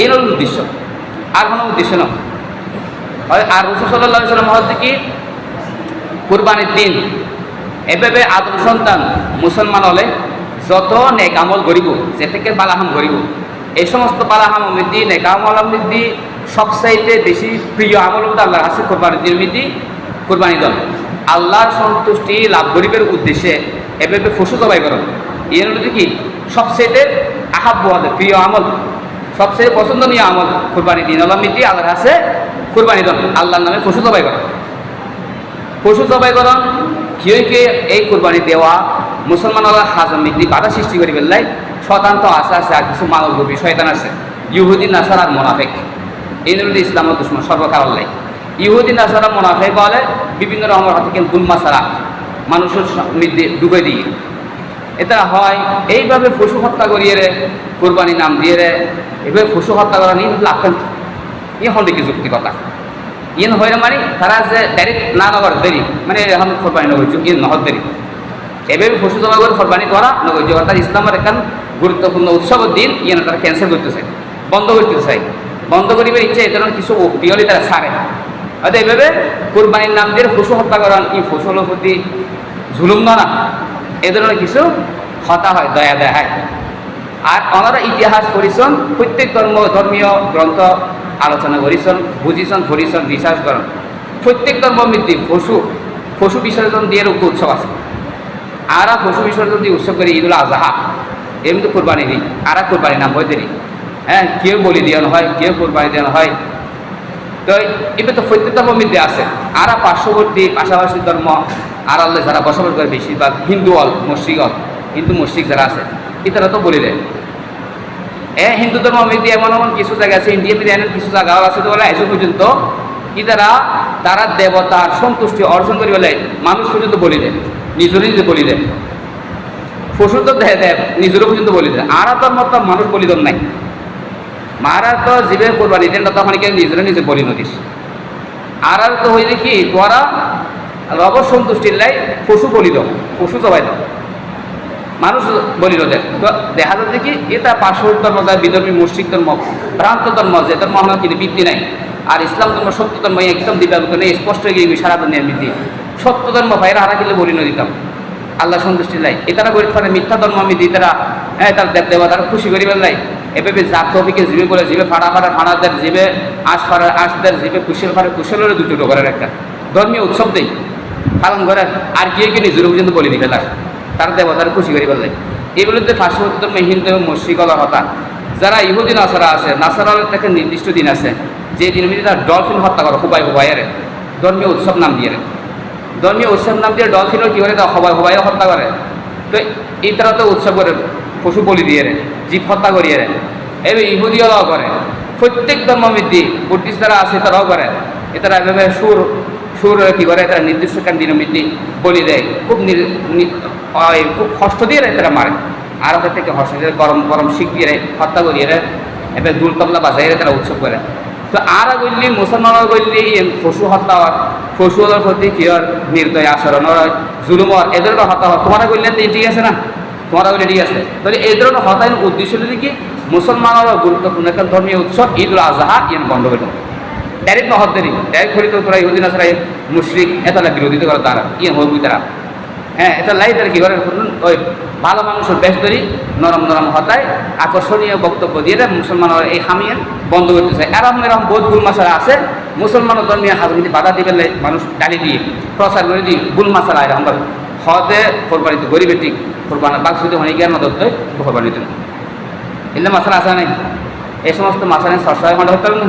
এই হল উদ্দেশ্য। আর কোনো উদ্দেশ্য নয় আর রসুল সাল্লাহ সাল্লাম হচ্ছে কি? কুরবানির দিন। এভাবে আদম সন্তান মুসলমান হলে যত নেক আমল যে থেকে বালাহাম গরিব এই সমস্ত বালাহাম মৃদ্ধি নেক আমল মৃদ্ধি সবচাইতে বেশি প্রিয় আমল হচ্ছে আল্লাহর হাসে কোরবানির দিন মৃদ্ধি কোরবানি দল আল্লাহর সন্তুষ্টি লাভ গরিবের উদ্দেশ্যে এভাবে ফসু জবাই করেন এর কি? সবচেয়ে আহাব্য হবে প্রিয় আমল। সবচেয়ে পছন্দনীয় আমল কোরবানি দিন। আল্লাহ মৃদ্ধি আল্লাহর হাসে কোরবানি দল আল্লাহর নামে পশু জবাই করেন। পশু জবাইকরণ কিয়কে এই কোরবানি দেওয়া মুসলমানরা হাজম বৃদ্ধি বাধা সৃষ্টি করি ফেললাই শতান্ত আছে আছে, আর কিছু মানব গভী শয়তান আছে। ইহুদিন নাসার আর মোনাফেক। এই নদী ইসলামের দুশ্মন সর্বকাল লাই। ইহুদিন নাসার, মোনাফেক বলে বিভিন্ন রকমের হাতে কিন্তু গুলমা ছাড়া মানুষের মৃদ্ধি ডুবে দিয়ে। এটা হয়, এইভাবে পশু হত্যা করিয়ে রে, কোরবানি নাম দিয়ে রে, এভাবে পশু হত্যা করা নিয়ে লাভকান্ত ই হল দেখি যুক্তি কথা ইন হইলে মানে তারা যে ডাইরেক্ট না নগর দেরি মানে এখন কোরবানি নগর ইন নহর দেরি। এভাবে পশু জমা করে কোরবানি করা নগর অর্থাৎ ইসলামের এখন গুরুত্বপূর্ণ উৎসবের দিন ইয়ে তারা ক্যান্সেল করতে চাই বন্ধ করতে চাই বন্ধ করিবার ইচ্ছে এ ধরনের কিছু বিয়লি তারা ছাড়ে। হয়তো এভাবে কোরবানির নাম দিয়ে পশু হত্যা করান ই ফসলের প্রতি ঝুলুম না এ ধরনের কিছু হতা হয়, দয়া দেখায় আর ওনারা ইতিহাস পড়িছন, প্রত্যেক ধর্ম, ধর্মীয় গ্রন্থ আলোচনা করিছন, বুঝিছন, পড়িছন রিসার্চ করেন। প্রত্যেক ধর্ম মৃত্যু পশু পশু বিসর্জন দিয়ে উক্ত উৎসব আছে। আরা পশু বিসর্জন দিয়ে উৎসব করি ঈদুল আজহা। এমনি কোরবানি দিই আরা কোরবানি নাম হয়ে দিই হ্যাঁ কেউ বলি দেওয়ানো হয় কেউ কোরবানি দেওয়ানো হয় তো এবার তো প্রত্যেক ধর্ম মধ্যে আছে। আরা পার্শ্ববর্তী, পাশাপাশি ধর্ম আর আল্লাহ যারা বসবাস করে বেশিরভাগ হিন্দু অল মসজিদ অল, হিন্দু মসজিদ যারা আছে এটারা তো বলি দেয় এ হিন্দু ধর্ম মধ্যে এমন এমন কিছু জায়গা আছে ইন্ডিয়া এমন কিছু জায়গাও আছে তো বলে এসব পর্যন্ত? ইতারা তারা দেবতার সন্তুষ্টি অর্জন করি বলে, মানুষ পর্যন্ত বলি নিজের নিজে বলি দেয় পশু তো দেয় দেয় নিজেরও পর্যন্ত বলি দেয় আর তোর মতো মানুষ বলিদন নাই। মারা তো জীবের কোরবানি দেন তখন কেউ নিজেরা নিজে বলি নদিস আর তো হয়ে দেখি তোরা রব সন্তুষ্টির লাই পশু বলি দাও পশু জবাই দাও মানুষ বলিল দেখ তো দেখা যাচ্ছে কি এটা পার্শ্ববর্তী ধর্ম যায় বিধর্মী মুসলিক ধর্ম, ভ্রান্ত ধর্ম, যে ধর্ম আমার কিন্তু বৃদ্ধি নাই। আর ইসলাম ধর্ম, সত্য ধর্ম একদম দিব্যাগত নেই, স্পষ্ট গিয়ে সারা দুনিয়ার বৃদ্ধি সত্য ধর্ম ভাইরা হারা গেলে বলি দিতাম। আল্লাহ সন্তুষ্টি লাই। এটারা গরিব পারে, মিথ্যা ধর্ম আমি দিই তারা হ্যাঁ তার দেব দেবা তারা খুশি করিবেন লাই এভাবে জাত তফিকে জিবে বলে, জিবে ফাড়া ফাড়া, ফাড়াদের জিবে, আশ ফাড়া, আশদের জিবে, কুশল ফাড়ে কুশলের দুটো ডোকরের একটা। ধর্মীয় উৎসব দেই। পালন করে আর গিয়ে গিয়ে নিজের পর্যন্ত বলি দিবে লাশ তার দেবতার খুশি করি বললে। এগুলোতে পার্শ্ববর্তী হিন্দু এবং হতা। যারা ইহুদি, নাসারা আছে নাসারার একটা নির্দিষ্ট দিন আছে। যে মধ্যে তারা ডলফিন হত্যা করে, হুবাই হুবাই আরে। ধর্মীয় উৎসব নাম দিয়ে। ধর্মীয় উৎসব নাম দিয়ে ডলফিনও কী করে তা হবাই হুবাই হত্যা করে। তো এই তারা তো উৎসব করে, পশু বলি দিয়ে জীব হত্যা করিয়ে রে এবার ইহুদিওরাও করে। প্রত্যেক ধর্মবৃদ্ধি বুদ্ধিস্ট যারা আছে তারাও করে। এতারা এভাবে সুর সুর কী করে তারা নির্দিষ্ট কান দিনমিতি বলি দেয় খুব খুব কষ্ট দিয়ে রে তারা মারে। আর ওদের থেকে দিয়ে গরম গরম শিখ দিয়ে রে, হত্যা করিয়ে রে এবার দুল তবলা বাজাই তারা উৎসব করে। তো আর গল্লি মুসলমানরা গল্লি পশু হত্যা হয় পশুদের প্রতি কি হয়? নির্দয় আচরণ হয় জুলুম হয় এদের হত্যা হয়। তোমারা গল্লি ঠিক আছে না? তোমারা বলে ঠিক আছে। তাহলে এই ধরনের হতায়ন উদ্দেশ্য কি? মুসলমানরা গুরুত্বপূর্ণ একটা ধর্মীয় উৎসব ঈদ উল আজহা ইয়ান বন্ধ করে ডাইরেক্ট নহর দেরি ডাইরেক্ট খরিদ তোরা ইহুদিন আসরা মুশরিক এতলা বিরোধিতা করে তারা ইয়ে হবি তারা হ্যাঁ এটা লাই তারা কি করে ওই ভালো মানুষের বেশ নরম নরম হতায় আকর্ষণীয় বক্তব্য দিয়ে মুসলমানরা এই হামিয়ান বন্ধ করতে চায় এরকম এরকম বোধ গুলমাসারা আছে। মুসলমান ধর্মীয় হাজমিটি বাধা দিবে মানুষ ডালি দিয়ে প্রচার করে দিয়ে গুলমাসারা এরকম ভাবে হতে কোরবানি তো গরিবের ঠিক। কোরবানি বাক শুধু অনেক জ্ঞান মদত কোরবানি দিন এলে মশলা আসা নাই? এই সমস্ত মাসানে সরসায় খন্ড হতে না?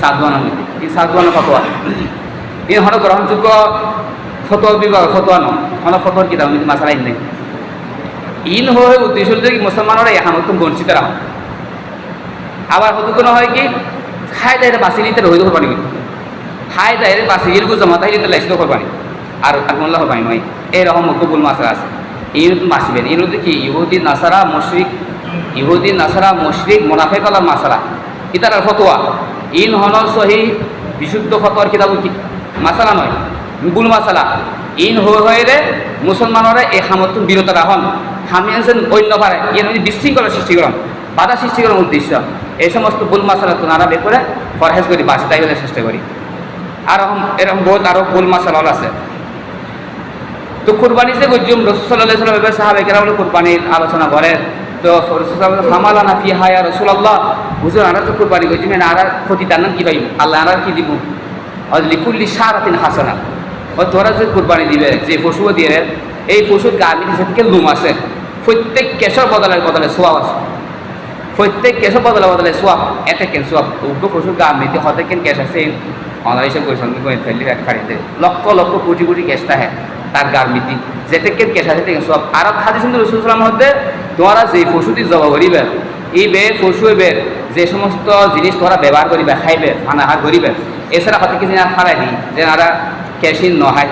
সাধুয়ানা মধ্যে এই সাধুয়ানা ফতোয়া এই হন গ্রহণযোগ্য ফতোয়া বিভাগ ফতোয়া নয় হন ফতোয়ার কিতাব মধ্যে মাসালা ইন ইন হয়ে উদ্দেশ্য হচ্ছে কি মুসলমানরা এখন তো বঞ্চিত রাখো আবার হতো কোনো হয় কি, হাই দায়ের বাসি নিতে হইতে পারি খাই দায়ের বাসি গিয়ে জমা তাই নিতে লাইছিল করবানি আর আলমুল্লাহ পাই নয় এরকম মকবুল মাসারা আছে। এই মাসিবেন মধ্যে কি, ইহুদি নাসারা মশরিক ইহুদি নাসারা মশরিক মোনাফেক আলা মাসারা ইতার ফতোয়া ইন হল সহি, বিশুদ্ধ ফতোয়ার কিতাব মাসালা নয় গুল মাসালা। ইন হয়ে মুসলমানরা এই সামর্থ্য বিরত রাখুন। হামি আছেন অন্য পারে মধ্যে বিশৃঙ্খলা সৃষ্টি বাধা সৃষ্টি উদ্দেশ্য। এই সমস্ত ভুল মাসালা তোনারা বের করে ফরহেজ করি, বাঁচে তাই বলে চেষ্টা করি। আর এরকম বহুত আরও ভুল মাসালা আছে। তো কুরবানি যে গজ্জুম রসুল্লাহ সাল্লাম এবার সাহাবে কেরাম কুরবানির আলোচনা করেন। তো ফামালা না ফি হায়া রসুল্লাহ হুজুর, আনার তো কুরবানি গজ্জুম আর ক্ষতি তার নাম কি পাইব আল্লাহ আনার কি দিব? লিকুল্লি সারাতিন হাসানা। ও, তোরা যে কুরবানি দিবে, যে পশুও দিয়ে, এই পশুর গার্মি থেকে লুম আছে? প্রত্যেক কেশর বদলের বদলে সোয়াব আছে। প্রত্যেক কেশর বদলে বদলে সোয়াব, এতে কেন সোয়াব? উগ্র পশুর গার্মিতে হতে কেন ক্যাশ আছে? অনার হিসেবে করে ফেললি, এক খাড়িতে লক্ষ লক্ষ, কোটি কোটি ক্যাশ থাকে তার গার্মিতি যেতে কেন ক্যাশ আছে সব আর সুন্দর রসুল সালাম হতে তোমরা যে পশুটি জবা করিবে এই বে পশু বের যে সমস্ত জিনিস তোমরা ব্যবহার করিবে খাইবে ফানাহার করিবে এছাড়া হতে কিছু ফালাই দিই যে আরা ক্যাশিন নহাই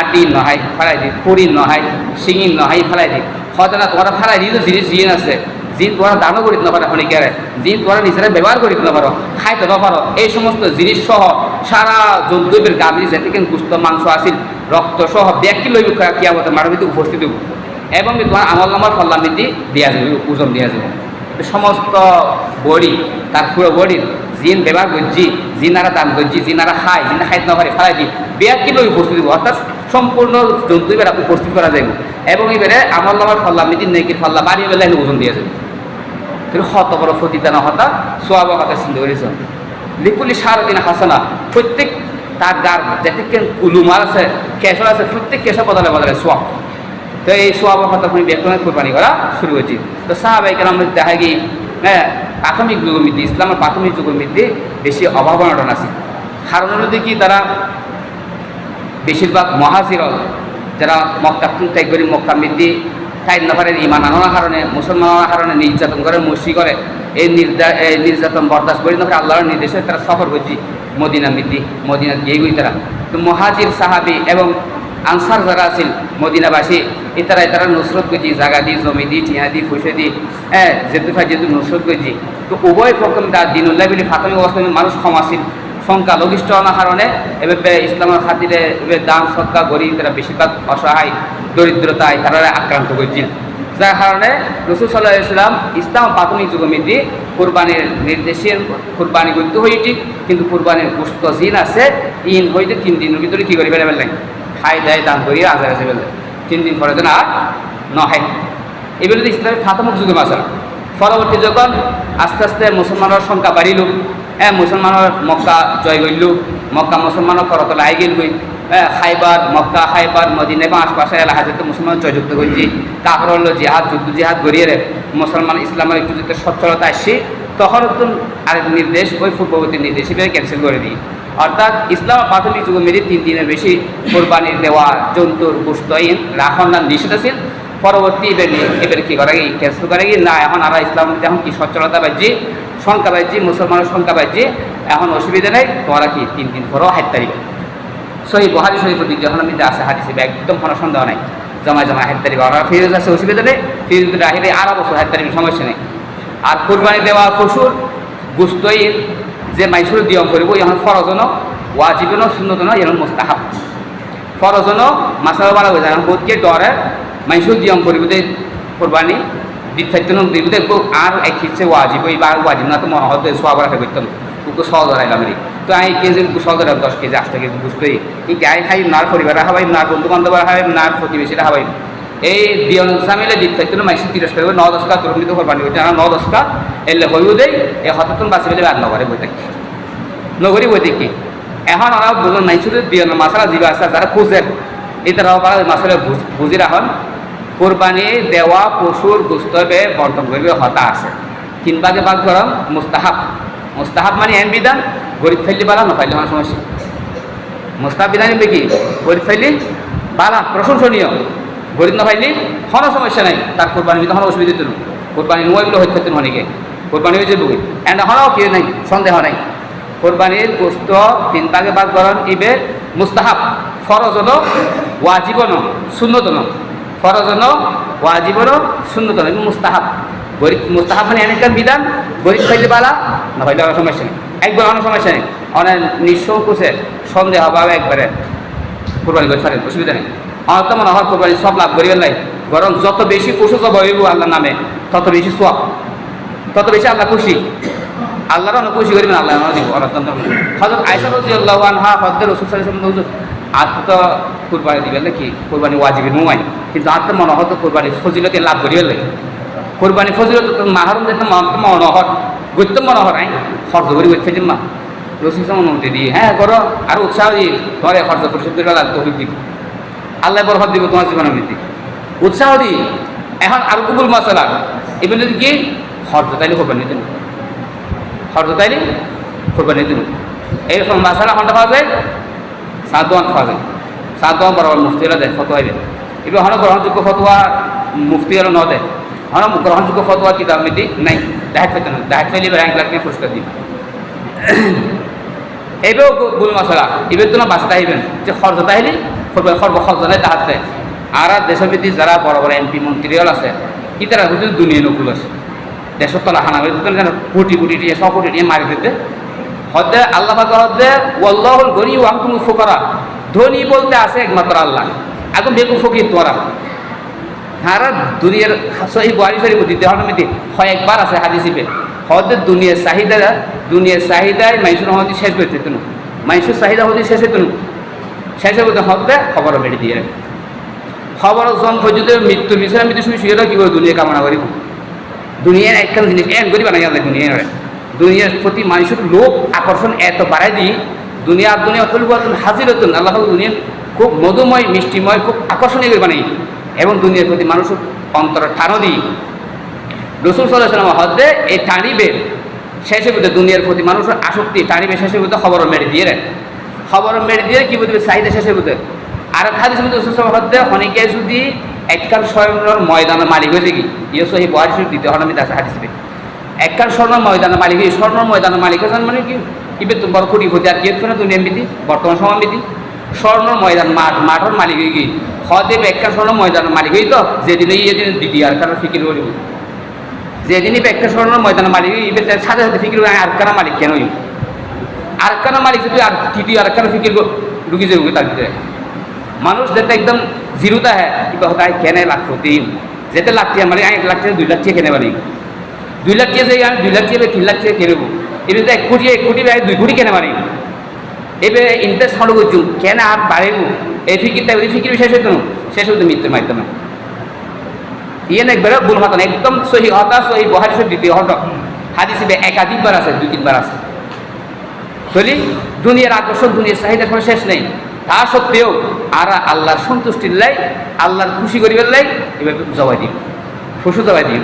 আটি নহাই ফালাই দিই পুরিন নহাই শিঙিন নহাই ফালাই দিই হয়তো না তোমরা ফালাই দিই তো জিনিস জিন আছে, জিন তোমরা দানও করিতে না পারো খনিকারে জিন তোমরা নিজেরা ব্যবহার করিতে না পারো খাইতে না পারো এই সমস্ত জিনিস সহ সারা জন্তুবের গাভীর যেতে গুস্ত মাংস আসিল রক্ত সহ ব্যক্তি লইব কিয়ামতে মানবীতে উপস্থিত হইব এবং তোমার আমল নামার ফল্লাম নীতি দেওয়া যাবে ওজন দেওয়া যাবে। সমস্ত বডি, তার পুরো বডির জিন ব্যবহার করছি জিনারা দান করছি জিনারা খায়, জিনা খাইতে না পারে, ফেলাই দি ব্যক্তি লই উপস্থিত অর্থাৎ সম্পূর্ণ জন্তু এবার উপস্থিত করা যাইব। এবং এবারে আমল নামার ফল্লাম নীতি নেকির ফল্লা বাড়িয়ে বেলা ওজন দিয়ে যাবে। কিন্তু হত বড় ফতিদানা হতা, সোয়াব কথা চিন্তা করেছ লিকুলি সার দিন হাসানা, প্রত্যেক তার গার, যেতে কুলুমার আছে, কেশর আছে, প্রত্যেক কেশর বদলে বদলে সোয়াব। তো এই সোয়াব তুমি বেতনে কোরবানি করা শুরু হয়েছি। তো সাহাবাই কেন দেখা গিয়ে হ্যাঁ প্রাথমিক যুগের মধ্যে ইসলামের প্রাথমিক মধ্যে বেশি অভাব অনটন আছে। কারণ হলো কি তারা বেশিরভাগ মহাজির যারা মক্কা ত্যাগ করে মক্কা মৃদ্ধি ঠাইর নফারের ইমান আনার কারণে মুসলমান আনার কারণে নির্যাতন করে মুসি করে, এই নির্যাতন বরদাস্ত করে নফারে আল্লাহর নির্দেশে তারা সফর করছি মদিনা মৃদ্ধি মদিনা গিয়ে তারা। তো মহাজির সাহাবি এবং আনসার যারা আছিল, মদিনাবাসী এতারা এতারা নুসরত করছি জাগা দি, জমি দি টিয়া দি, ফুসে দি হ্যাঁ যেহেতু ফাই যেহেতু নুসরত করছি তো উভয় পক্ষ দিনুল্লাহ বলে প্রাথমিক অবস্থায় মানুষ কম আছিল। সংখ্যা লঘিষ্ঠ হওয়ার কারণে এভাবে ইসলামের খাতিরে এভাবে দান সৎকা গরিব তারা বেশিরভাগ অসহায় দরিদ্রতায় তারা আক্রান্ত করছিল যার কারণে রসুল সাল্লাহ ইসলাম ইসলাম প্রাথমিক যুগমিতি কোরবানির নির্দেশের কোরবানি করতে হইটি কিন্তু কোরবানির গুস্ত জিন আছে ইন হইতে তিন দিনের ভিতরে কী করে ফেলে ফেললেন খাই, দেয়, দান করিয়ে আজার আছে ফেললেন তিন দিন পরে যেন আর নহে। এগুলো ইসলামের প্রাথমিক যুগে মাসাল পরবর্তী যখন আস্তে আস্তে মুসলমানের সংখ্যা বাড়িল হ্যাঁ মুসলমানের মক্কা জয় করল, মক্কা মুসলমানের করতলা আই গেল গই। হ্যাঁ খাইবার, মক্কা খাইবার মদিনা এবং আশপাশে এলাকা যেতে মুসলমান জয়যুক্ত করছি। কাপড় হলো জিহাদ, যুদ্ধ জিহাদ গড়িয়ে মুসলমান ইসলামের একটু যদি সচ্ছলতা আসছি তখন তো আরেক নির্দেশ, ওই পূর্ববর্তী নির্দেশ ক্যান্সেল করে দিই। অর্থাৎ ইসলাম প্রাথমিক যুগে মেরে তিন দিনের বেশি কোরবানির দেওয়া জন্তুর গোস্তইন রাখন না, নিষেধ আছে। পরবর্তী এবার এবার কী করে কি ক্যান্সেল করে কি না, এখন আমরা ইসলাম এখন কি সচ্ছলতা বাজি সংখ্যা বাজি মুসলমানের সংখ্যা বাজি এখন অসুবিধা নেই, তোমরা কি তিন দিন পরও হাত তারিখ সহি বহারি শরীফ দিক যখন আমি আছে হাদিসে একদম কোনো সন্দেহ নাই। জমা জমা হাত তারিখ আর ফিরোজ আছে, অসুবিধা নেই। ফিরোজ রাহিলে আরও বছর হাত তারিখ সমস্যা নেই। আর কোরবানি দেওয়া পশুর গুস্তইন যে মাইসুর দিয়ম করব এখন ফরজন, ওয়াজিবন শূন্যতন এখন মোস্তাহাব। ফরজন মাসাল বাড়া হয়ে যায় বোধকে ডরে মাইসুর দিয়ম করব দে কোরবানি দিতে দিব দেখব আর এক হিসেবে ওয়াজিব এই আর ওয়াজিব না তো মনে হতো সোয়া বাড়া করতাম কুকু সহজ ধরাইলাম রে। তো আমি কেজি সহজ ধরাম দশ কেজি আটটা কেজি বুঝতেই এই গায়ে খাই, নার পরিবার হাবাই নার বন্ধু বান্ধব হাবাই নার প্রতিবেশীরা হাবাই এই দিয়ন সামিলে দিত থাকতো মাইসি তিরস্কার করবে, ন দশকা তুরমিত কোরবানি করছে না দশকা, এলে হইও দেয় এই হঠাৎ বাঁচি পেলে আর নগরে বই থাকি। নগরী বই থাকি। এখন ওরা বুঝলেন মাইসুরের দিয়ন মাসালা জীবা আছে, যারা খুঁজেন, এই তারা মাসালা বুঝি রাখন, কোরবানি দেওয়া পশুর গুস্তবে বর্তন করবে, হতা আছে। তিন ভাগে ভাগ করম মুস্তাহাব। মুস্তাহাব মানে এন বিধান, গরিব ফেললি বালা, নফাইলে আমার সমস্যা মুস্তাহাব বিধান কি? গরিব ফেললি বালা, প্রশংসনীয়। গরিব নফাইলি কোনো সমস্যা নাই, তার কোরবানি বিধান অসুবিধা দিল কোরবানি নোয়াগুলো হয়ে থাকতেন অনেকে। কোরবানি হয়েছে বুকি এন্ড হনাও কি নাই, সন্দেহ নাই। কোরবানির গোস্ত তিন ভাগে ভাগ করন, ইবে মুস্তাহাব, ফরজ হলো ওয়াজিবন শূন্যতন ফরজ হলো ওয়াজিবন শূন্যতন এবং মুস্তাহাব। গরিব, মুস্তাহাব মানে এনেকার বিধান? গরিব খাইলে বালা, না হইলে কোনো সমস্যা নেই। একবার অনেক সমস্যা নেই। অনেক নিঃসংকোচে সন্দেহ বা একবারে কোরবানি করে ফেলেন, অসুবিধা নেই। আমার তো মনে হয় সব লাভ করিবেন নাই। বরং যত বেশি পশু হইব আল্লাহর নামে, তত বেশি সোয়াব তত বেশি আল্লাহ খুশি। আল্লাহর অনেক খুশি করবেন আল্লাহ হজরত আয়সা রাজি তো দিবেন নাকি? কোরবানি ওয়াজিবি নুমাই। কিন্তু মনে হতো কোরবানি ফজিলতে লাভ করিবেন লাগে কোরবানি ফজিলত তো মাহারম দিতে মনে হর গুরুত্ব মনে হর আই। খরচ করি গেছে যে মা অনুমতি দিয়ে হ্যাঁ করো। আর উৎসাহ দিয়ে তোমার খরচ পরিশোধ করে লাগতো দিব। আল্লাহ বরফত দিব তোমার জীবনের ভিত্তি। উৎসাহ দিই এখন আর কুবুল মশলা এগুলো কি? খরচ তাইলে কোরবানি দিন খরচ তাইলে কোরবানি দিন এইরকম মশলা কোনটা পাওয়া যায়? সাদওয়ান পাওয়া যায়। সাদওয়ান বরাবর মুফতি হলে দেয়, ফতোয়া দেয়। এবার হন গ্রহণযোগ্য ফতোয়া মুফতি হলে ন দেয়। হন গ্রহণযোগ্য ফতোয়া কিতাব মিটি নাই। দেখাত পেতে না। দেখাত পেলে এবার এক লাখ নিয়ে পুরস্কার দিন এবেও বুল মশলা এবার তো না বাঁচতে আইবেন যে খরচ তাইলে করবে সর্ব খরচ নাই তাহাত দেয় আর দেশবিধি যারা বড় বড় এমপি মন্ত্রীল আছে ইতারা হচ্ছে দুনিয়া নকুল আছে। দেশের তলা হানা হয়ে কোটি কোটি দিয়ে, শ কোটি দিয়ে মারি দিতে হদ্দে আল্লাহ পাক হদ্দে ওয়াল্লাহুল গনি ওয়াং তুমি ফোকরা ধনী বলতে আছে একমাত্র আল্লাহ। এখন বেকু ফকির তোরা হারা দুনিয়ার সহি বুহারি শরীফ দিতে হনমিতি হয় একবার আছে হাদিসিপে হদ্দে দুনিয়ার চাহিদা দুনিয়ার চাহিদায় মাইসুর হদি শেষ করতে তুনু। মাইসুর চাহিদা হদি শেষ হইতুনু শেষ হতে হদ্দে খবর বেড়ে দিয়ে রাখে খবর জন পর্যন্ত মৃত্যুর বিষয়ে মৃত্যু শুনে শুয়ে কি করে দুনিয়া কামনা করিব দুনিয়ার একখান জিনিস এন করি বানাই আল্লাহ দুনিয়ার দুনিয়ার প্রতি মানুষের লোক আকর্ষণ এত বাড়াই দিই, দুনিয়া দুনিয়া হাজির হতুন আল্লাহ দুনিয়ার খুব মধুময়, মিষ্টিময়, খুব আকর্ষণীয় করে বানাই। এবং দুনিয়ার প্রতি মানুষের অন্তর টানো দিই। রসুল সাল্লাহ হদ্দে এই টানিবে শেষে বুঝতে দুনিয়ার প্রতি মানুষের আসক্তি টানিবে শেষে বুঝতে খবর মেরে দিয়ে রে খবর মেরে দিয়ে কি বুঝবে? চাহিদা শেষে বুঝতে আর খাদি শুধু হদ্দে অনেকে যদি এককাল স্বর্ণর ময়দানের মালিক হয়েছে কি? ইয়ে সহি শরীফ দিতে হন আমি তাছে হাদিসবে এককাল স্বর্ণ ময়দানের মালিক হয়ে স্বর্ণ ময়দানের মালিক হয়েছেন মানে কি? ইবে তো বড় কোটি হতে আর কি না? দুনিয়া মিতি বর্তমান সময় মিতি স্বর্ণ ময়দান মাঠ, মাঠের মালিক হয়ে কি? হদেব এককাল স্বর্ণ ময়দানের মালিক হয়ে তো। যেদিন ইয়ে দিন, দ্বিতীয় আর কারণ ফিকির করিব যেদিন ইবে একটা স্বর্ণ ময়দানের মালিক ইবে সাথে সাথে ফিকির আর কানা মালিক কেন আর কানা মালিক যদি আর তৃতীয় আর কানা ফিকির ঢুকে যাবে তার ভিতরে মানুষ যেটা একদম জিরোটা হ্যাঁ তাই কেনে লাখ দিম যেতে লাখ টিয়া মানে এক লাখ দুই লাখ টাকা কেনে পারি দুই লাখ টাকা যাই আমি দুই লাখ টাকা তিন লাখ টাকা কেনবো এবার এক কোটি এক কোটি দুই কোটি কেনে পারি এবার ইন্টারেস্ট হলো করছু কেন আর বাড়িব এই ফিকিরটা ওই ফিকির শেষ হইতো শেষ হইতো মৃত্যুর মাধ্যমে। ইয়ে একবারে ভুল হতো না, একদম সহি হতা সহি বহারি সহি, দ্বিতীয় হত হাদিসে একাধিকবার আছে, দুই তিনবার আছে। বলি, দুনিয়ার আকর্ষণ দুনিয়ার চাহিদা কোনো শেষ নেই। তা সত্ত্বেও আর আল্লাহর সন্তুষ্টির লাই, আল্লাহর খুশি করিবার লাই এভাবে জবাই দিন। ফুসু জবাই দিন।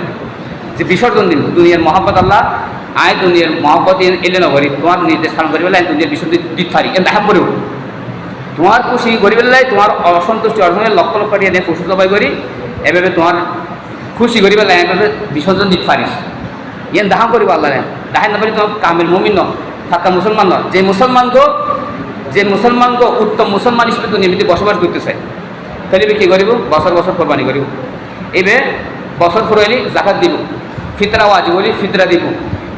যে বিসর্জন দিন, দুনিয়ার মহাব্বত আল্লাহ, আয় দুনিয়ার মহাব্বত এলে নগরী তোমার নির্দেশ পালন করিবার লাই, দুনিয়ার বিসর্জন দিতে পারি। এর দেখা পড়েও তোমার খুশি করিবার লাই, তোমার অসন্তুষ্টি অর্জনের লক্ষ লক্ষ দিয়ে নিয়ে ফুসু জবাই করি, এভাবে তোমার খুশি করিবার লাই, এভাবে বিসর্জন দিতে পারিস। ইয়ে দেখা করিব আল্লাহ দেখা না পারি তোমার কামের মমিন থাকা মুসলমান ন যে মুসলমান গো, যে মুসলমানকে উত্তম মুসলমান হিসেবে তো নিয়মিত বসবাস করতে চাই তাহলে কি করিব? বছর বছর কোরবানি করিব। এবে বছর ফুরাইলি জাকাত দিব ফিতরা ওয়াজি বলি ফিতরা দিব।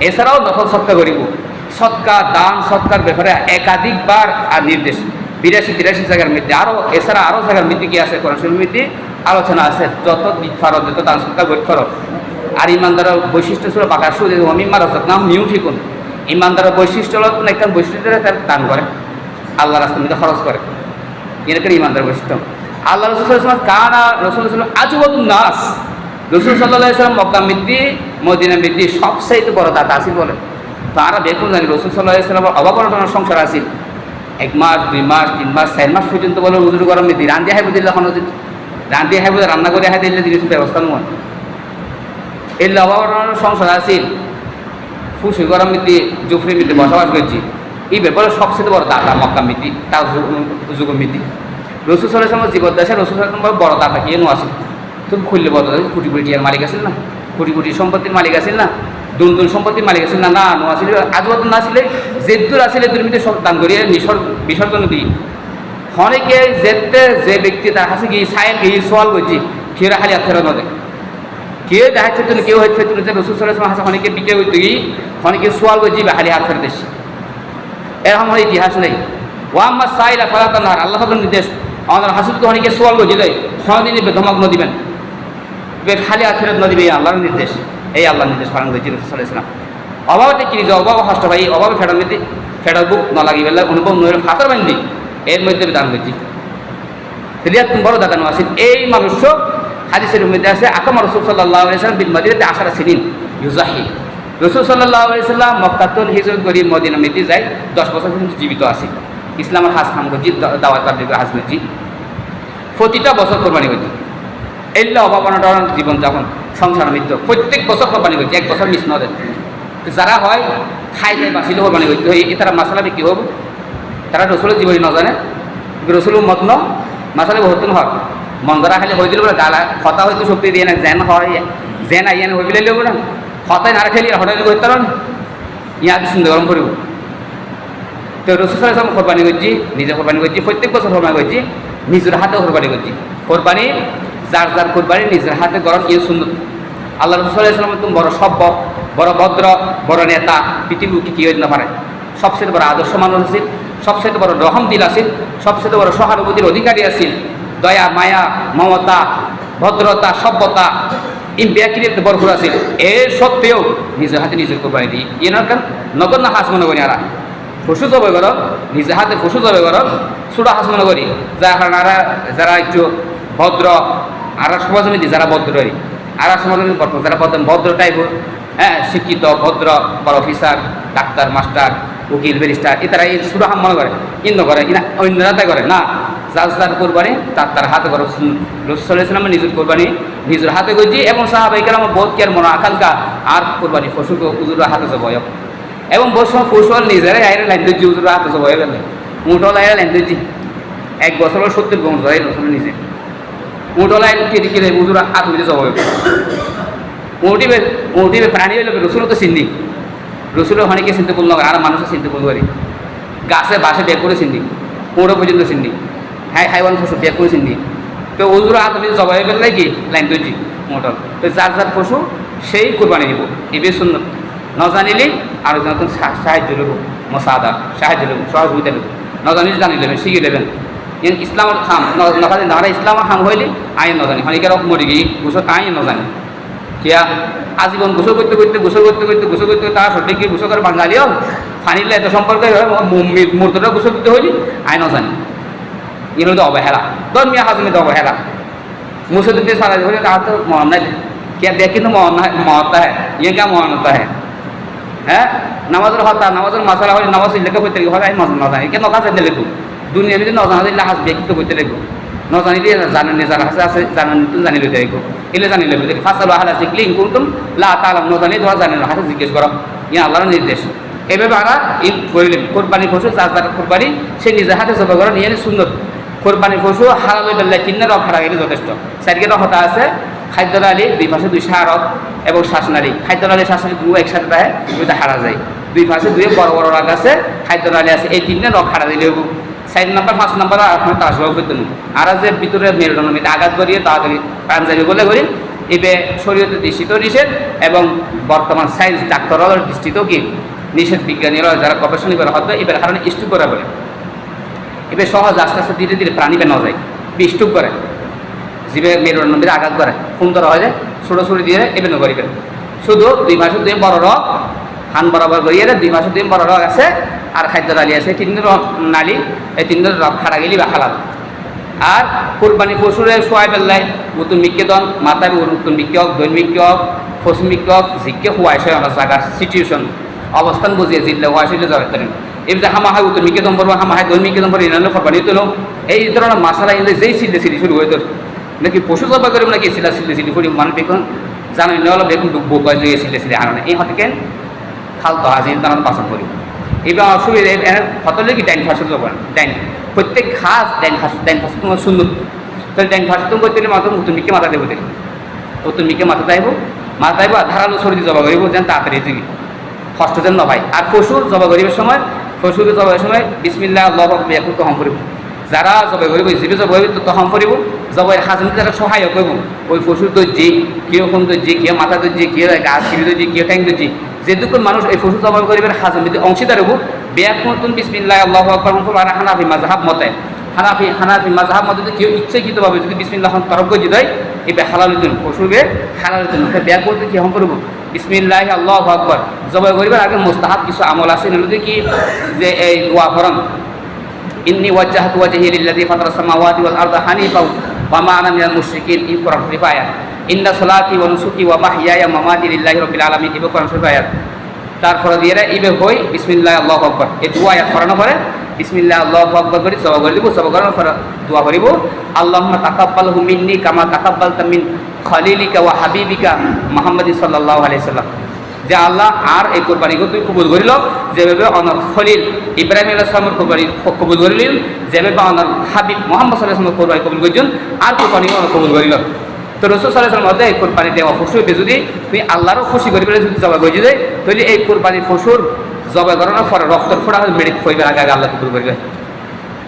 এছাড়াও নফল সৎকার করিব। সৎকার, দান, সৎকার ব্যাপারে একাধিকবার আর নির্দেশ। বিরাশি, তিরাশি জায়গার মধ্যে আরও এছাড়া আরও জায়গার মধ্যে কি আছে? কোরআন মধ্যে আলোচনা আছে। যত দিক ফারত যত দান সৎকার গরিব ফারত আর ইমানদারের বৈশিষ্ট্য ছিল বাঁকা সুদ অমিমার নাম নিউ ঠিকুন ইমানদারের বৈশিষ্ট্য হলো একটা বৈশিষ্ট্য তার দান করে আল্লাহ রাস্তার মধ্যে খরচ করে। এরকম ইমানদার বৈশিষ্ট্য। আল্লাহ রসুল কানা রসুল আজুবত নাস। রসুল সাল্লাহ ইসলাম মক্কা মিদ্দি, মদিনা মিদ্দি সবচাইতে বড় দাতা আসিল বলে। তারা দেখুন জানি, রসুল সাল্লাহ ইসলামের অভাবনার সংসার আসিল এক মাস, দুই মাস, তিন মাস, চার মাস পর্যন্ত বলে উজুর গরম মিদ্দি, রান্দি হাই বুঝিল এখন রান্দি হাই বুঝে রান্না করে হাই দিলে জিনিস ব্যবস্থা নয় এই অভাবনার সংসার আসিল ফুসি গরম মিদ্দি জুফরি মিদ্দি বসবাস করছি। এই ব্যাপারে সবচেয়ে বড় দাতা মক্কা মিতি তার যুগ মিতি রসুল সাল্লাহ জীবদ্দাসে রসুল সাল্লাম বড় দাতা কি এনো আছে? তুমি খুললে বড় দাদা কোটি কোটি টিয়ার মালিক আছিল না? কোটি কোটি সম্পত্তির মালিক আছিল না? দুন দুন সম্পত্তির মালিক আছিল না? না, নো আসলে আজবাদ না আসলে যেদুর আসলে দুর্নীতি সব দান করিয়ে বিসর্জন দিই। অনেকে যেতে যে ব্যক্তি তার কাছে গিয়ে সাইল গিয়ে সোয়াল করছি কেউ খালি ফেরত নদে কেউ দেখা ক্ষেত্রে কেউ হচ্ছে যে রসুল সাল্লাহ হাসা অনেকে বিকে গিয়ে অনেকে সোয়াল বা খালি হাত ফেরত এসছে এরকম কোনো ইতিহাস নেই। ওয়াম্মা সাইলা ফালাতান্নার আল্লাহ তাদের নির্দেশ আমাদের হাসিদকে অনেকে সোয়াল বুঝিলে সদিন ধমক ন দিবেন খালি আখেরত ন দিবে এই আল্লাহর নির্দেশ এই আল্লাহর নির্দেশ পালন করেছি রসুল ইসলাম অভাবে কিনি যে অভাব হষ্ট ভাই অভাবে ফেটার মধ্যে ফেটার বুক ন লাগি বেলা অনুভব নইলে ফাঁকার বান্ধি এর মধ্যে দান করছি বড় দাদানো আছে এই মানুষ হাদিসের মধ্যে আছে, আকামা রসুল সাল্লাহ আলাইসালাম বিন মদিনাতে আসারা সিনিন। ইউজাহি রসুল সাল্লাহ আলাইসাল্লাম মক্কাতুল হিজরত করি মদিনা মেতে যায়, দশ বছর পর্যন্ত জীবিত আছে। ইসলামের খাম করছি দাওয়াত তাবলিগের হাজ করছি প্রতিটা বছর কোরবানি করছি এল্লা অভাবনাটা জীবন যাপন সংসার মৃত্যু প্রত্যেক বছর কোরবানি করছি এক বছর মিস তো যারা হয় খাই যায় বাসিলে কোরবানি করতে হয় তারা মশলা বিক্রি হব তারা রসুলের জীবনী নজানে। রসুল মত ন, মাসালে বহুত হক মন করা খালি হয়ে দিল বলে গালা হতা হয়তো শক্তি দিয়ে না জেন হয় জেন আইয়ান হয়ে গেলে না। হতায় না খেলি, হঠাৎ করতে পারো ইয়া সুন্দর গরম করিব। তো রসুল সালাম কোরবানি করছি, নিজে কোরবানি করছি, প্রত্যেক বছর কোরবানি করছি, নিজের হাতে কোরবানি করছি। কোরবানি, যার যার কোরবানি নিজের হাতে গরম ইয়ে সুন্দর। আল্লাহ রসুল্লাহাম তুমি বড় সভ্য, বড় ভদ্র, বড় নেতা পৃথিবীকে কি না পারে। সবচেয়ে বড় আদর্শ মানুষ আছিল, সবচেয়ে বড় রহম দিল আছিল, সবচেয়ে বড় সহানুভূতির অধিকারী আছিল। দয়া, মায়া, মমতা, ভদ্রতা, সভ্যতা, এই ব্যাকৃতিতে ভরপুর আছিল এর সত্ত্বেও নিজের হাতে নিজের কোরবানি দিই ইয়ে নকান নগদ না হাস মনে করি আরা ফসু জবে করব নিজে হাতে ফসু জবে করব ছোটো হাস মনে করি। যার কারণে আরা যারা একটু ভদ্র, আর সমাজ সমিতি যারা ভদ্র আর সমাজ সমিতি বর্তমান যারা ভদ্র ভদ্র টাইপের হ্যাঁ শিক্ষিত, ভদ্র, বড় অফিসার ডাক্তার মাস্টার উকিল ব্যারিস্টার এতারা এই সুরাহাম মনে করে। ইন্দ করে কিনা অন্যরা তাই করে, না? যার কোরবানি, তার তার হাতে করে রসুলাম নিজের কোরবানি নিজের হাতে করছি এবং সাহাবাইকার আমার বোধ কেয়ার মনে আকাঙ্ক্ষা, আর কোরবানি পশুকে উজুর হাতে যাব এবং বহু আর নিজেরাই আইরে লাইন দিচ্ছি উজুর হাতে যাব গেলে উঠল আইরে লাইন দিচ্ছি এক বছর সত্তর বছর যায় রসুল নিজে। উঠল আইন কেটে কেটে উজুর হাত মিলে যাব উঠিবে উঠিবে প্রাণী হইলে রসুলও তো চিন্তি রসুলের অনেকে চিনতে বলল আর মানুষও চিনতে বলব পারি গাছে বাসে বেগ করে চিন্তি পৌঁড়ো পর্যন্ত চিন্তি হ্যাঁ হাইওয়ান পশু বেগ করে চিন্তি তো ওজুর হাত আমি জবাই ফেললে কি? লাইন তৈরি মোটর। তো যার যার পশু, সেই কোরবানি দিব। এবার শূন্য ন জানিলে আর নতুন সাহায্য নেব মশাদা সাহায্য নেব সহযোগিতা নেব ন জানিলে জানি নেবেন শিখে নেবেন ইসলামের খাম নখানে নারা ইসলামের খাম হইলে আইন ন জানি হনিকার মরি গিয়ে গুছর আইন ন জানি কিয়া? আজীবন গোসল করতে করতে, গোসল করতে করতে, গোসল করতে করতে তার সঠিক গিয়ে গোসল করে? বাঙালিও ফানিলে এত সম্পর্কে মূর্তটা গোসল করতে হইলি আইন জানি এগুলো তো অবহেলা ধর্মীয় হাজমে তো অবহেলা মুসলিম সারা ধরে তার তো মহান নাই क्या देखें तो মহত্তা হ্যাঁ ইয়ে क्या মহান होता है হ্যাঁ নামাজের হতা নামাজের মশলা হলে নামাজ লেখা করতে লিখে হয় নজ নজানি কে নকা চাইতে লিখো দুনিয়া যদি নজানা দিলে হাস ব্যক্তিত্ব করতে লিখো নজানিলে জানেন যারা হাসে আছে জানেন তুমি জানি লইতে লিখো এলে জানি লইবে দেখি ফাসাল হালা শিখলে ইনকুম লা তালাম নজানি ধরা জানেন হাসে জিজ্ঞেস করো ইয়ে আল্লাহর নির্দেশ এভাবে আমরা ই করিলেন কোরবানি পশু যার যার কোরবানি সে নিজের হাতে জবা করে নিয়ে সুন্দর কোরবানি পশু হারাল বেলা কিন্নার হারা গেলে যথেষ্ট। সাইডকে হতা আছে খাদ্য আলী, দুই পাশে দুই সারত এবং শ্বাসনালী খাদ্য আলী শ্বাসনালী দু একসাথে থাকে, দুইটা হারা যায়। দুই পাশে দুই বড় বড় রাগ আছে খাদ্য আলী আছে, এই তিনটা রক হারা দিলে চার নম্বর, পাঁচ নম্বর আপনার তাস করতে আর যে ভিতরে মেরুদণ্ড মেরুদণ্ডমিতে আঘাত করিয়ে তাড়াতাড়ি প্রাণ যাবে বলে করি। এবে শরীয়তে দৃষ্টিতেও নিষেধ এবং বর্তমান সায়েন্স ডাক্তারের দৃষ্টিতেও কি? নিষেধ বিজ্ঞানীরা যারা গবেষণা করা হতো এবার কারণে স্টুক করা বলে। এবার সহজ আস্তে আস্তে ধীরে ধীরে প্রাণী বেন যায়। স্টুক করে। জীবে মেরুদণ্ডের আঘাত করে। সুন্দর হয় যায় ছোটো ছোটো দিয়ে এবেন করিবেন শুধু দুই মাসে দুই বড় রক হান বরাবর করিয়ে দুই মাসে দুই বড় রক আছে, আর খাদ্য নালী আছে। তিন নালী, এই তিন দিন রক খাড়া গেলি বা খালাল। আর কোরবানি পশুরে শোয়াই পেলাই নতুন বিজ্ঞান মাথায় নতুন বিজ্ঞক দৈন বিজ্ঞক পশু বিজ্ঞক জিজ্ঞে হুয়াই সয় আমার জায়গার সিচুয়েশন অবস্থান বুঝিয়ে জিতলে হুয়াই সইলে এমনি হামা হয় উত্তর মিকে দম্বর হামা হয় দৈন মিকে দম্বর ইনানো কোরবানি তো এই ধরনের মশালা ইন্দে যেই সিলে সিলি শুরু হয়ে তোর। নাকি পশু জবা করে নাকি সিলা সিলে সিলি করি মানুষ দেখুন জানো অলপ দেখুন ডুববো কয় যে সিলে সিলে আনে এই হতে কেন? খাল তো হাজির তার পাচন করি এবার অসুবিধা এনে হতলে কি ডাইন ফাঁসে যাবেন ডাইন প্রত্যেক ঘাস ডাইন ফাঁস ডাইন ফাঁস তোমার সুন্দর। তাহলে ডাইন ফাঁস তুমি করতে নতুন মিকে মাথা দেবো দেখি নতুন মিকে মাথা দাইব মাথা দাইব ধারালো সর্দি জবা করিব যেন তাড়াতাড়ি জিগি। কষ্ট যেন নভাই আর পশুর জবা করিবার সময় পশুকে জবাইয়ের সময়, বিসমিল্লাহ, আল্লাহ একটু তহম করিব। যারা জবাই করিব জীবে জবাই করিব তো তহম করিব জবাইয়ের হাজমে যারা সহায়ক হইব ওই পশুর দর্জি কেউ কোন দর্জি কেউ মাথা দর্জি কেউ গা সিঁড়ি দর্জি কেউ ট্যাং দর্জি যেটুকু মানুষ এই পশু জবাই করিবার হাজমিতে অংশীদার হব বেয়াক নতুন বিসমিল্লাহ, আল্লাহ আকবর আর হানাফি মাজাহাব মতে। হানাফি হানাফি মাজাহাব মতে যদি কেউ ইচ্ছাকৃতভাবে যদি বিসমিল্লাহ তরফ করে দেয়, এই হালাল দিন পশুকে হালাল দিন ব্যাগ করতে কি হম করব বিসমিল্লাহ, আল্লাহ আকবর। জবাই করিবার আগে মোস্তাহাব কিছু আমল আছে নদী কি? যে এই দোয়া ফরম, ইন্নি ওয়াজ্জাহাতু ওয়াজহি লিল্লাযী ফাতারা সামাওয়াতি ওয়াল আরদা হানিফা ওয়া মা আনা মিনাল মুশরিকিন এই কোরআন শরীফ আয়াত। ইন্না সালাতি ওয়া নুসুকি ওয়া মাহইয়ায়া মামাতি লিল্লাহি রাব্বিল আলামিন এই কোরআন শরীফ দিয়ে ইবে হই, বিসমিল্লাহ, আল্লাহু আকবার এই দোয়া আয়াত পড়ানো পরে, বিসমিল্লাহ, আল্লাহু আকবার করে সবা করে দিব সবা করার পরে দোয়া করিব, আল্লাহুম্মা তাকাব্বালহু মিন্নি কামা তাকাব্বালতা মিন খলিলিকা ওয়া হাবিবিকা মুহাম্মাদি সাল্লাল্লাহু আলাইহি সাল্লাম। যে আল্লাহ আর এই কোরবানিকে তুই কবুল করিল, যেভাবে অনর খলিল ইব্রাহিম আলাইসলামের কোরবানি কবুল করিলেন, যেভাবে অনর হাবিব মোহাম্মদ সাল্লাহামের কোরবানি কবুল করছেন আর কোরবানি কবুল করিল। তো রসুল সাল্লাহাম মধ্যে এই কোরবানি দেওয়া ফসুর যদি তুমি আল্লাহরও খুশি করি যদি জবা করে দেয় তাহলে এই কোরবানির ফসুর জবাই করানোর পরে রক্তর ফোড়া মেডিক ফইবার আগে আগে আল্লাহ কবুল করিবে।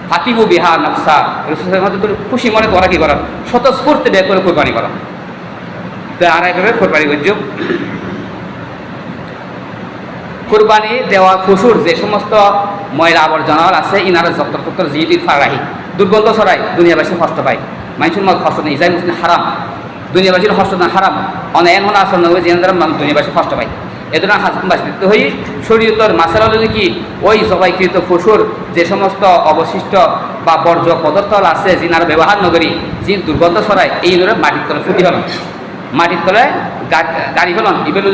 ফাতিবু বিহা নফসা। রসুল মধ্যে তোর খুশি মনে তোরা কি করা স্বতঃস্ফূর্তে বের করে কোরবানি করা আর এইভাবে কোরবানি করছ কোরবানি দেওয়া পশুর যে সমস্ত ময়লা আছে, ইনারা দুর্গন্ধ দুনিয়াবাসী কষ্ট পায়। মানুষের মত কষ্ট নেই মুসলিম হারাম। দুনিয়াবাসীর কষ্ট না হারাম অনেক এমন আচরণ হবে যে দ্বারা দুনিয়াবাসী কষ্ট পায়। শরীয়তর কি, ওই সবাইকৃত পশুর যে সমস্ত অবশিষ্ট বা বর্জ্য পদার্থ আছে, যিনারা ব্যবহার নগরী যি দুর্গন্ধ ছড়ায়, এই ধরে মাটির তলে ফুটি হল মাটির তলে গাড়ি ফেলন ইবেল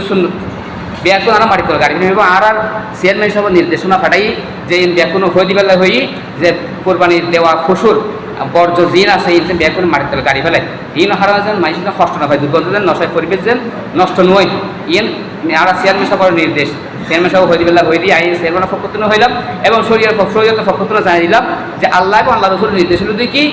ব্যাকুন আর মারি করে গাড়ি এবং আর আর চেয়ারম্যান সব নির্দেশনা ফাটাই যে ব্যাকুন হয়ে দিবেলা হই যে কোরবানির দেওয়া ফসল, বর্জ্য জিন আছে, এই ব্যাকুন মারির তলে গাড়ি ফেলে ইন হারা যেন মানুষের কষ্ট না হয় দুর্গন্ধ যেন নশায় পরিবেশ যেন নষ্ট নয়। ইন আর চেয়ারম্যান সবার নির্দেশ। চেয়ারম্যান হয়ে দিবেলা হয়ে দিয়ে আইন চেয়ারম্যান ফকতুন হইলাম এবং শরীরের শরীরের ফকতুন জানিয়ে দিলাম যে আল্লাহ এবং আল্লাহ রসুলের নির্দেশ হলো কি?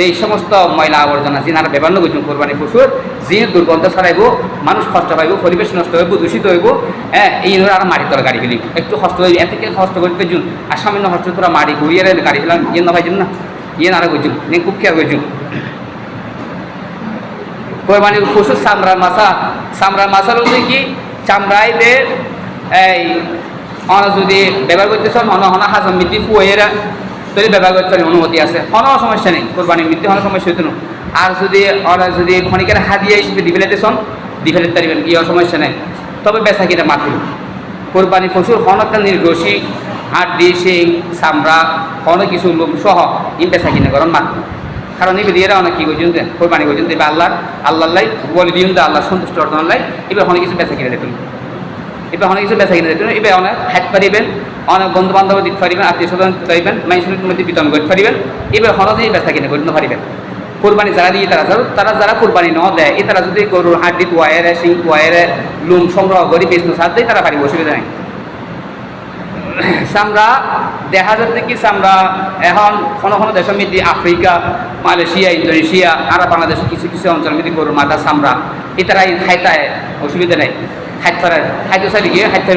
যে এই সমস্ত ময়লা আবর্জনা যিনারা ব্যবহার করছেন কোরবানি পশুর যে দুর্গন্ধ ছড়াইব, মানুষ কষ্ট পাইব, পরিবেশ নষ্ট হইব, দূষিত হইব হ্যাঁ এই ধরে আর মাটি তোরা গাড়ি ফেলি একটু কষ্ট হইব এত কষ্ট করতে জুন আর সামান্য কষ্ট তোরা মাটি ঘুরিয়ে গাড়ি ফেলাম ইয়ে না ভাইজুন না? ইয়ে নারা করছুন নে খুব খেয়াল করছুন কোরবানি পশুর চামড়ার মাছা, চামড়ার মাছার হচ্ছে কি? চামড়ায় এই, অন যদি ব্যবহার করতেছ অন হনা হাজম বৃদ্ধি ফুয়েরা তৈরি ব্যবহার করতে পারি অনুমতি আছে। কোনো সমস্যা নেই, কোরবানির মৃত্যু কোনো সমস্যা হইতো আর যদি ওরা যদি ক্ষণিকের হাদিয়া হিসেবে দি ফেলাইতে সন দি ফেলাতে পারবেন ইয়ে সমস্যা নেই। তবে বেচা কিনা মাত্র কোরবানি পশুর একটা নির্ঘোষী, হাড্ডি, শিং, চামড়া, কোনো কিছু লোক সহ ই বেচা কিনা করেন মাত্র কারণ এই দিয়ে অনেক কী করছেন কোরবানি করছেন এবার আল্লাহ আল্লাহ বলে দিন আল্লাহ সন্তুষ্ট অর্জন লাই এবার অনেক কিছু বেচা কিনে দেখুন। এবার অনেক কিছু বেচা কিনে দেখুন এবার অনেক হাত পারিবেন, অনেক বন্ধু বান্ধব দিতে পারিবেন আত্মীয় স্বজন পারিবেন মানুষের মধ্যে বিতরণ করতে পারিবেন এবার হনজেই বেচা কিনে করতে পারিবেন। কোরবানি যারা দিয়ে তারা তারা যারা কোরবানি ন দেয় এই তারা যদি গরুর হাড্ডি তোয়ারে শিং তোয়ারে লুম সংগ্রহ করে, বেচতে সার দেয়, তারা পারিব, অসুবিধা নেই। চামড়া দেখা যাচ্ছে কি চামড়া এখন কোনো কোনো দেশের মধ্যে আফ্রিকা, মালয়েশিয়া, ইন্দোনেশিয়া আর বাংলাদেশের কিছু কিছু অঞ্চলের মধ্যে গরুর মাথা চামড়া এটারা খাইতায়, অসুবিধা নেই। খাইতে চাইলে গিয়ে খাইতে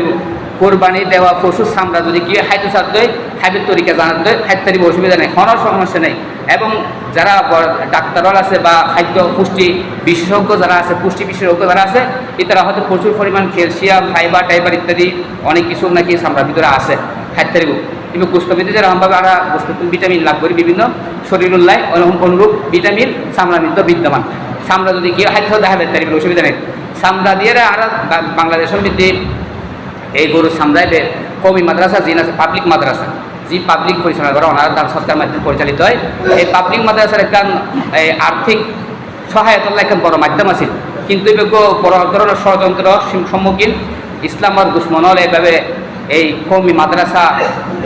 কোরবানি দেওয়া পশুর চামড়া যদি গিয়ে খাইতে চাচ্ছে খাইবের তরিকা জানাতে খাইতে পারিব অসুবিধা নেই কোনো সমস্যা নেই। এবং যারা ডাক্তাররা আছে বা খাদ্য পুষ্টি বিশেষজ্ঞ যারা আছে, পুষ্টি বিশেষজ্ঞ যারা আছে এটারা হয়তো প্রচুর পরিমাণ ক্যালসিয়াম, ফাইবার, টাইবার ইত্যাদি অনেক কিছু নাকি চামড়ার ভিতরে আছে খাইতে পারিব কিন্তু কুষ্ঠবিধি যেরকমভাবে আমরা বস্তু, ভিটামিন লাভ করি বিভিন্ন শরীর উল্লায় অনুরূপ ভিটামিন চামড়ার বিদ্যমান। চামড়া যদি গিয়ে খাইতে দেখা যেতে পারিব অসুবিধা নেই। চামড়া দিয়ে আর বাংলাদেশের মধ্যে এই গরু সামলাইবে কমি মাদ্রাসা, জিন আছে পাবলিক মাদ্রাসা। যি পাবলিক পরিচালনা করে ওনারা তার সরকার মাধ্যমে পরিচালিত হয়। এই পাবলিক মাদ্রাসার একখান, এই আর্থিক সহায়তার একখান বড় মাধ্যম আছে। কিন্তু এবার বড় ধরনের ষড়যন্ত্র সম্মুখীন ইসলাম আর দুশ্মনল এভাবে এই কমি মাদ্রাসা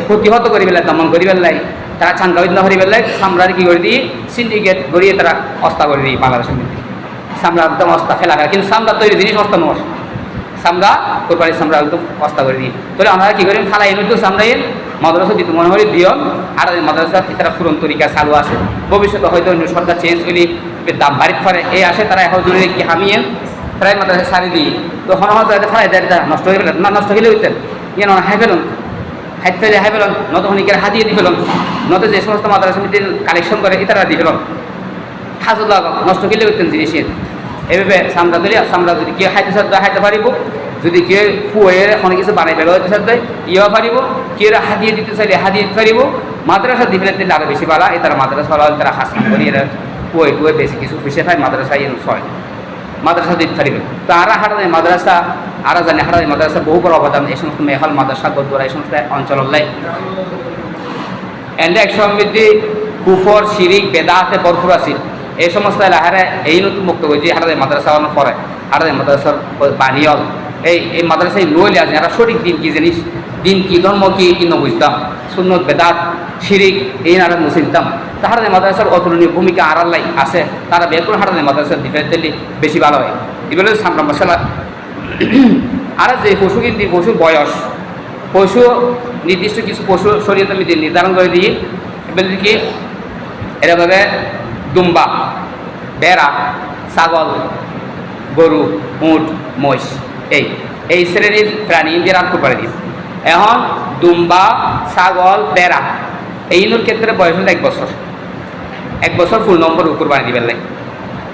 প্রতিহত করি পেলাই দমন করি পেলাই তারা চাঙ্গাবিদ না করি পেলাই সামরার কি করে দিয়ে সিন্ডিকেট গড়িয়ে তারা অস্তা করে দিই বাংলাদেশের মধ্যে। সামরা একদম অস্তা ফেলা কিন্তু সামরা তৈরি জিনিস অস্তা নয়। সামরা কোরবানির সামরা একদম অস্তা করে দিই তাহলে আমরা কী করি? ফালাই এনে তো সামরাইন মাদ্রাসা দিতে। মনে হয় দিও আর মাদ্রাসা তারা পুরন তরিকা চালু আছে। ভবিষ্যতে হয়তো সরকার চেঞ্জ হলে দাম বাড়িতে পারে এই আসে, তারা এখন দূরে কি হামিয়ে প্রায় মাদ্রাসা সারি দিই তো হন হন ফালাই দেয় নষ্ট হয়ে গেলেন না, নষ্ট হলে হইতেন। ইয়ে না হাই ফেলুন। হাইতে হাই ফেলুন। নত হনিকের হাতিয়ে দি ফেলুন। নত যে সমস্ত মাদ্রাসা কালেকশন করে, ইতারা দি ফেলুন। খাজুল্লাহ নষ্ট করলে হইতেন জিনিসের এভাবে সামরা ধরে সামরা যদি কেউ খাইতে সাথে খাইতে পারিব। যদি কেউ ফুয়ে অনেক কিছু বানাই বেলা হইতে সাথে ইয়েও পারিব। কেউ হাতিয়ে দিতে চাইলে হাতিয়ে দিতে পারিব। মাদ্রাসা দিতে দিলে আরও বেশি বালা। এই তারা মাদ্রাসা হল তারা হাসি করি এরা ফুয়ে টুয়ে বেশি কিছু খুশি খায়, মাদ্রাসা ইয়ে ছয় মাদ্রাসা দিতে পারিবে। তো আর হাটা মাদ্রাসা, আর জানি হারা মাদ্রাসা বহু বড় অবদান। এই সমস্ত মেহল, মাদ্রাসা গদ্দুরা এই সমস্ত অঞ্চললে এন্ড এক সমৃদ্ধি, কুফর, শিরিক, বেদাতে ভরপুর আছিল এই সমস্ত এলাহারে এই নতুন মুক্ত হয়েছে হারাদে মাদ্রাসা বানানোর পরে হারাদে মাদ্রাসার বানিয়ল এই এই মাদ্রাসায় লইলে আছে এরা সঠিক দিন কি জিনিস? দিন কি ধর্ম কি কি বুঝতাম। সুন্নত, বেদাত, শিরিক, এই নারা মুসিলতাম তাহারাদের মাদ্রাসার অতুলনীয় ভূমিকা আড়াল্লাই আছে, তারা বের করে হারাদের মাদ্রাসার ডিফেন্স দিলে বেশি ভালো হয়। এগুলো সামরা মশলা। আর যে পশু কিন্তু পশুর বয়স, পশু নির্দিষ্ট কিছু পশু শরীরে আমি নির্ধারণ করে দিই এবার কি এরভাবে দুম্বা, বেড়া, ছাগল, গরু, উঁট, মহিষ। এই এই শ্রেণির প্রাণী আনকো করে এখন দুম্বা, ছাগল, বেড়া এইগুলোর ক্ষেত্রে বয়স হল এক বছর। এক বছর ফুল নম্বর কুরবানি দিবেন লাই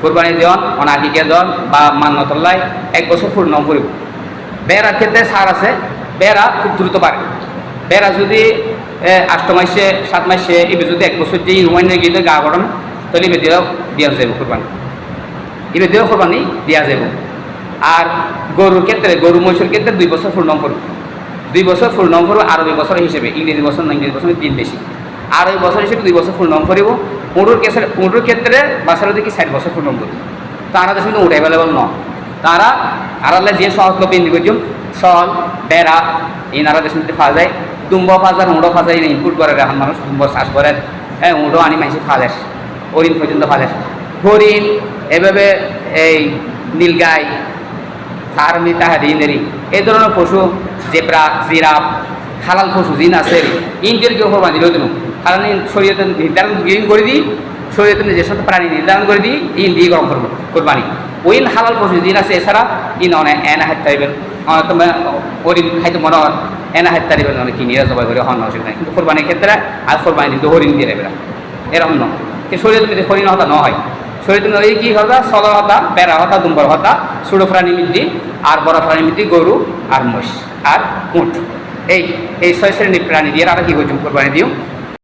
কুরবানি দেওয়ান অনাকিকে দেওয়ান বা মান্যতল্লাই এক বছর ফুল নম্বর বেড়ার ক্ষেত্রে সার আছে, বেড়া খুব দ্রুত বাড়ে। বেড়া যদি আষ্ট মাসে, সাত মাসে এবার যদি এক বছর দিয়ে রুমাইন গিয়ে গা গরম তাহলে এবার দিয়েও দিয়া যাব কোরবানি। এবার দিয়েও কোরবানি, দিয়া যাব আর গরুর ক্ষেত্রে, গরু মহিষের ক্ষেত্রে দুই বছর ফুল নম্বর। দুই বছর ফুল নম্বর আরবি বছর হিসেবে, ইংরেজি বছর না ইংরেজি বছর তিন বেশি। আরবি বছর হিসেবে দুই বছর ফুল নম্বর দিব উঁটুর ক্ষেত্রে উঁটুর ক্ষেত্রে বাসার দিকে ষাট বছর ফুল নম্বর। তারা দেশে কিন্তু উঠ অ্যাভেলেবল ন। তারা আরালে যে সহজ লোক ইন্দি করছুম সল বেড়া, এই নারা পাওয়া যায় দুম্ব ফাজার উঁড়ো এই ইনপুট করে এখন মানুষ, দুম্ব চাষ করে হ্যাঁ উঁড়ো আনি মাইসি ফালেস হরিণ পর্যন্ত ফালেস হরিণ এভাবে এই নীলগাই সারমি তাহারি ইন্দেরি এই ধরনের পশু, জেব্রা, জিরাফ, হালাল পশু, জিন আছে ইন্ডিয়ার কেউ কোরবানি দিলেও কারণ শরীয়তে নির্ধারণ করে দিই শরীয়তে যে সাথে প্রাণী নির্ধারণ করে দিই, ইন দিয়ে গরম করব, কোরবানি। ওইন হালাল পশু, জিন আছে এছাড়া, ইন অনেক এনা হাত তারিবেন। তোমার হরিণ খাইতে মনে হয়, এনা হাত তারিবেন অনেক কি নিরা জবাই করে হন অসুবিধা কিন্তু কোরবানির ক্ষেত্রে আর কোরবানি দিতে হরিণ দিয়ে এরকম নয় কিন্তু শরীরে যদি হরিণ হতা ন হয়। শরীরে তুমি ওই কী হতা? সল হতা, বেড়া হতা দুম্বর হতা সুড়ো প্রাণী মিদ্দি আর বড় প্রাণী মিদ্দি গরু আর মহিষ আর উঁট এই এই ছয় শ্রেণির প্রাণী দিয়ে আমরা কি কোরবানি দিও।